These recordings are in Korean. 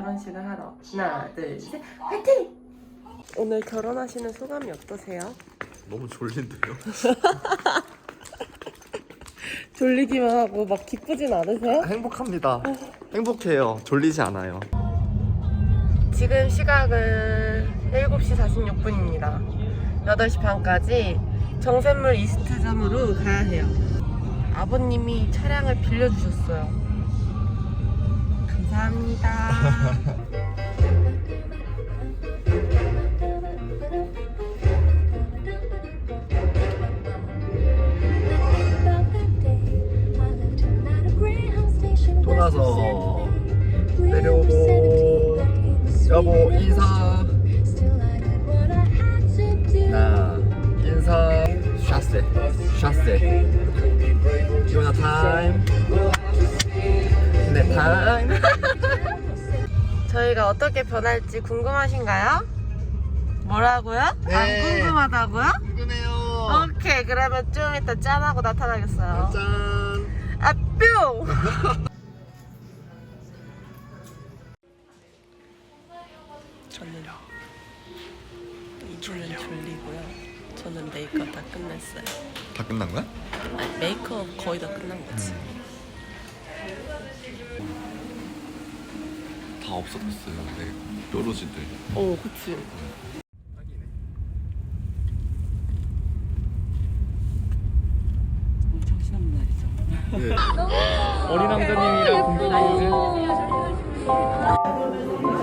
결혼식을 하러. 하나, 둘, 셋, 화이팅! 오늘 결혼하시는 소감이 어떠세요? 너무 졸린데요? 졸리기만 하고 막 기쁘진 않으세요? 행복합니다. 행복해요. 졸리지 않아요. 지금 시각은 7시 46분입니다. 8시 반까지 정샘물 이스트점으로 가야 해요. 아버님이 차량을 빌려주셨어요. 감사합니다. 돌아서 내려오고 여보 인사 어떻게 변할지 궁금하신가요? 뭐라고요? 네. 안 궁금하다고요? 궁금해요 오케이 그러면 좀 이따 짠하고 나타나겠어요 짠 아 뿅! 저는 이분은 졸리고요 저는 메이크업 다 끝냈어요 다 끝난 거야? 아니, 메이크업 거의 다 끝난 거지 다 없어졌어요. 네 뾰루지들. 어 그치. 네. 어린 왕자님이랑 공주님은 오늘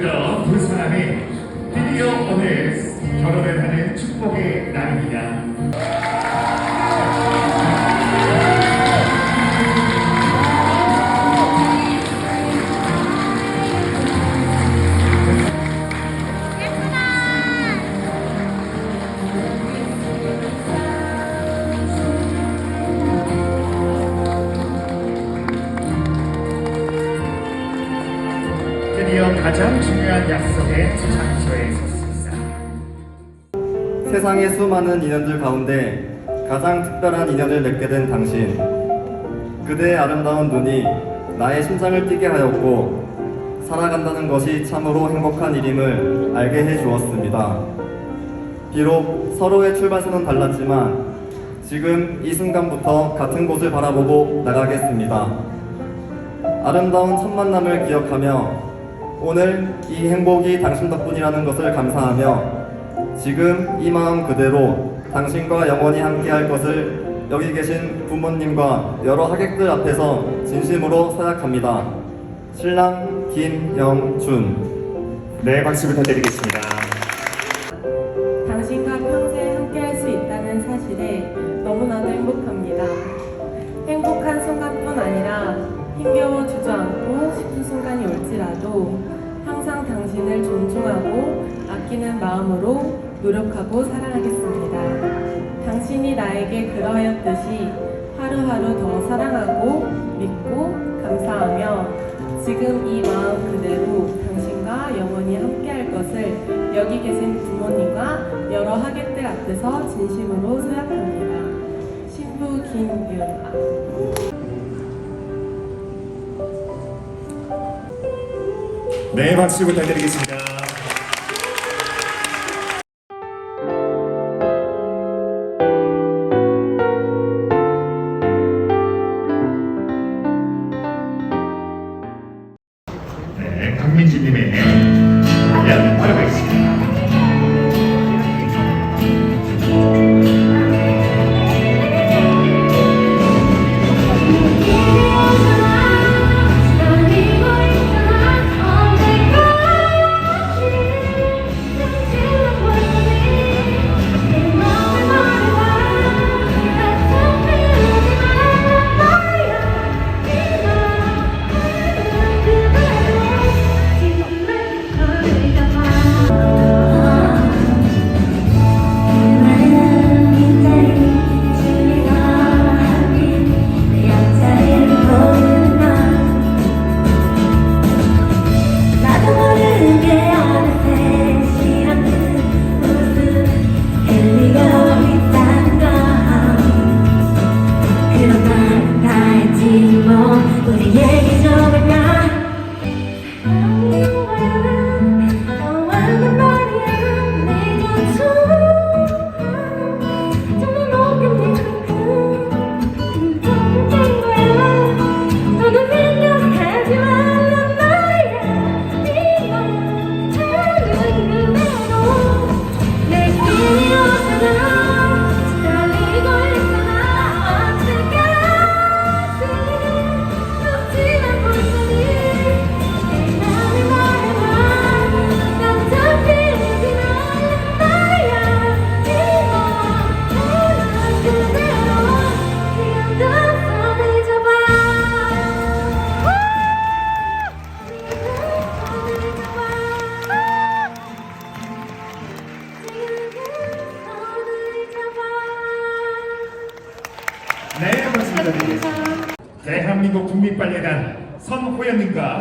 달 세상의 수많은 인연들 가운데 가장 특별한 인연을 맺게 된 당신. 그대의 아름다운 눈이 나의 심장을 뛰게 하였고, 살아간다는 것이 참으로 행복한 일임을 알게 해 주었습니다. 비록 서로의 출발선은 달랐지만, 지금 이 순간부터 같은 곳을 바라보고 나가겠습니다. 아름다운 첫 만남을 기억하며, 오늘 이 행복이 당신 덕분이라는 것을 감사하며, 지금 이 마음 그대로 당신과 영원히 함께할 것을 여기 계신 부모님과 여러 하객들 앞에서 진심으로 서약합니다. 신랑 김영준. 네, 박수 부탁드리겠습니다. 당신과 평생 함께할 수 있다는 사실에 너무나도 행복합니다. 행복한 순간뿐 아니라 힘겨워 주저앉고 싶은 순간이 올지라도 항상 당신을 존중하고 아끼는 마음으로 노력하고 사랑하겠습니다. 당신이 나에게 그러하였듯이 하루하루 더 사랑하고 믿고 감사하며 지금 이 마음 그대로 당신과 영원히 함께할 것을 여기 계신 부모님과 여러 하객들 앞에서 진심으로 서약합니다. 신부 김윤아. 네, 박수 부탁드리겠습니다.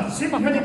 선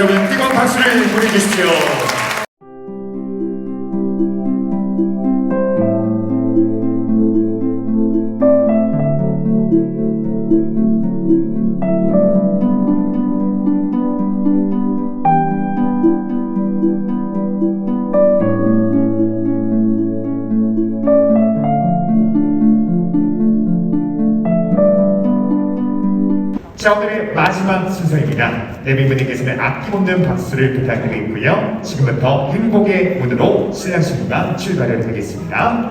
여러분 뜨거운 박수를 보내주십시오. 자 오늘의 마지막 순서입니다. 대민분님께서는 아낌없는 박수를 부탁드리고요. 지금부터 행복의 문으로 신랑 신부가 출발을 하겠습니다.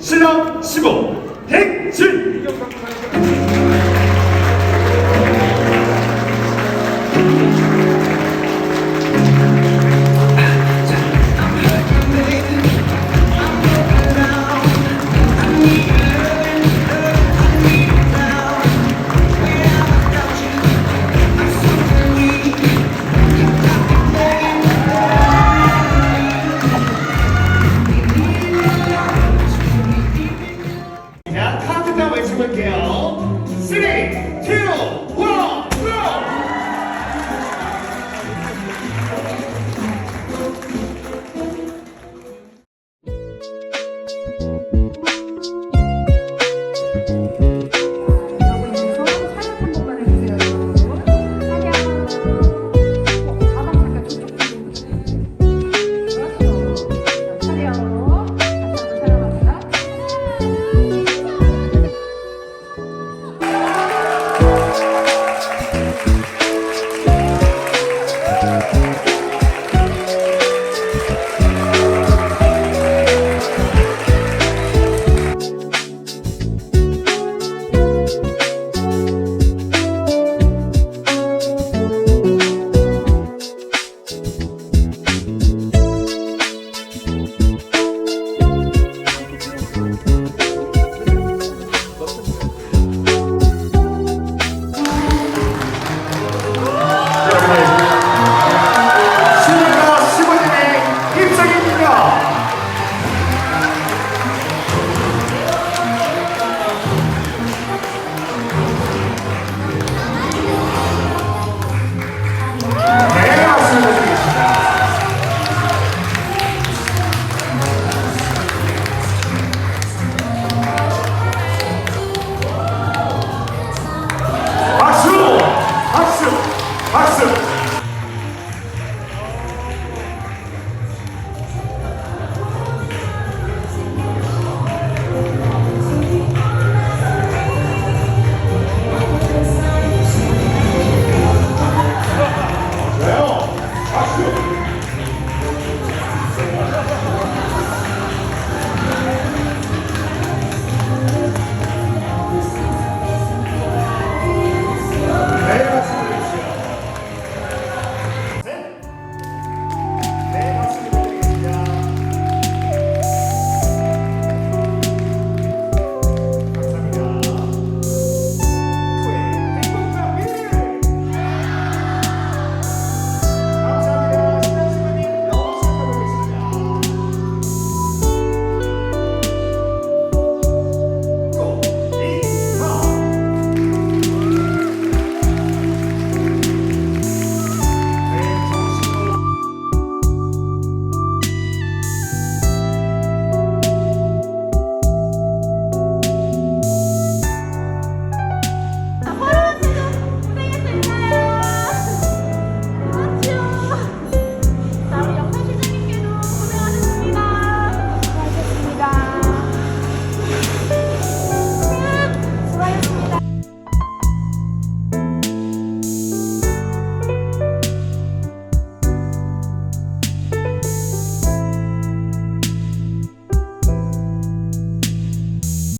신랑 신부 행진!